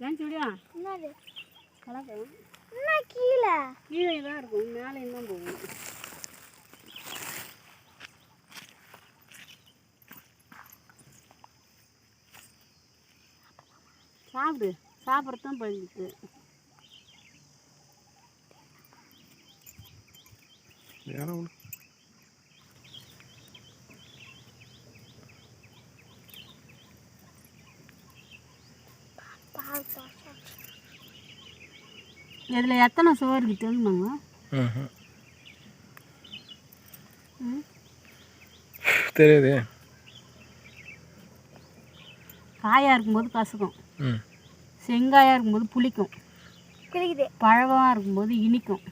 ஏன் சொல்லியா என்னது? கலக்கம் என்ன கீழே? கீழே தான் இருக்கும். மேலே இன்னும் போகும். சாப்பிடு. சாப்பிட்றது தான் பழுது நேரம் ஒன்று இதில் எத்தனை சுவை இருக்குது தெரியுமாங்க ம் தெரியுது. காயாக இருக்கும்போது கசக்கும். செங்காயாக இருக்கும்போது புளிக்கும். பழமாக இருக்கும்போது இனிக்கும்.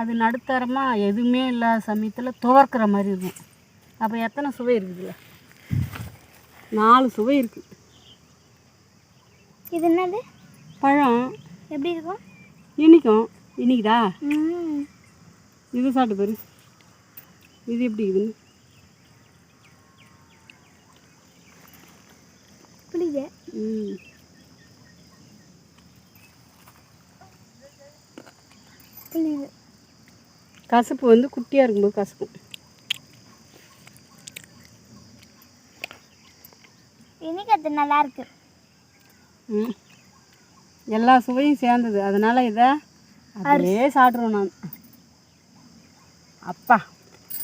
அது நடுத்தரமாக எதுவுமே இல்லாத சமயத்தில் துவர்க்கிற மாதிரி இருக்கும். அப்போ எத்தனை சுவை இருக்குதுல்ல நாலு சுவை இருக்குது இது என்னது? பழம். எப்படி இருக்கும்? இனிக்கும். இனிக்குதா? இது சாப்பிட்டு பாரு. இது எப்படி இருக்குதுன்னு. புளிக்குது ம் புளிக்குது கசப்பு வந்து குட்டியாக இருக்கும்போது கசக்கும். இனிக்கிறது நல்லா இருக்கு. ம் எல்லா சுவையும் சேர்ந்தது. அதனால் இதை அப்படியே சாப்பிட்ருவேன் நான் அப்பா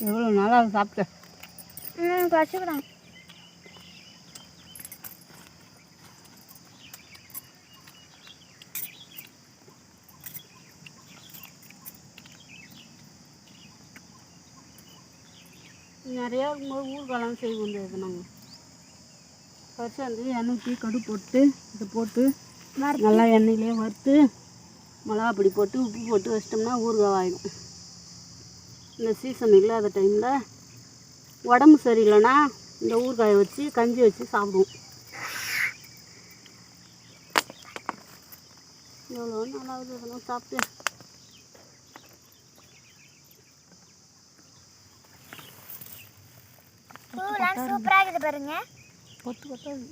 எவ்வளோ நாளாக அதை சாப்பிட்டேன் கஷ்டப்படுறேன் நிறையா இருக்கும்போது ஊறுகாலாம் செய்வோம் இந்த இது நாங்கள் ஃபர்ஸ்ட் வந்து எண்ணெய் ஊற்றி கடு போட்டு இதை போட்டு நல்லா எண்ணெயிலே வறுத்து மிளகா பொடி போட்டு உப்பு போட்டு வச்சிட்டோம்னா ஊறுகாய் ஆகிடும் இந்த சீசன் இல்லாத டைமில் உடம்பு சரியில்லைன்னா இந்த ஊறுகாயை வச்சு கஞ்சி வச்சு சாப்பிடுவோம். எவ்வளோ நல்லா சாப்பிட்டு சூப்பராக இருக்குது பாருங்க. கொத்து கொத்தாது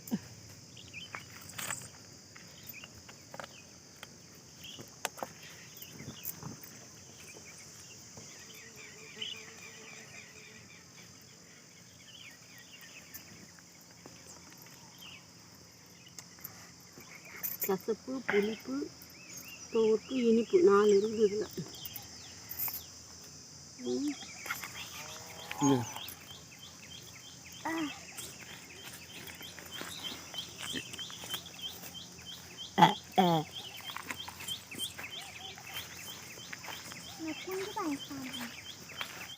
கசப்பு புளிப்பு துவர்ப்பு இனிப்பு நாலு இருக்குது இதில். இது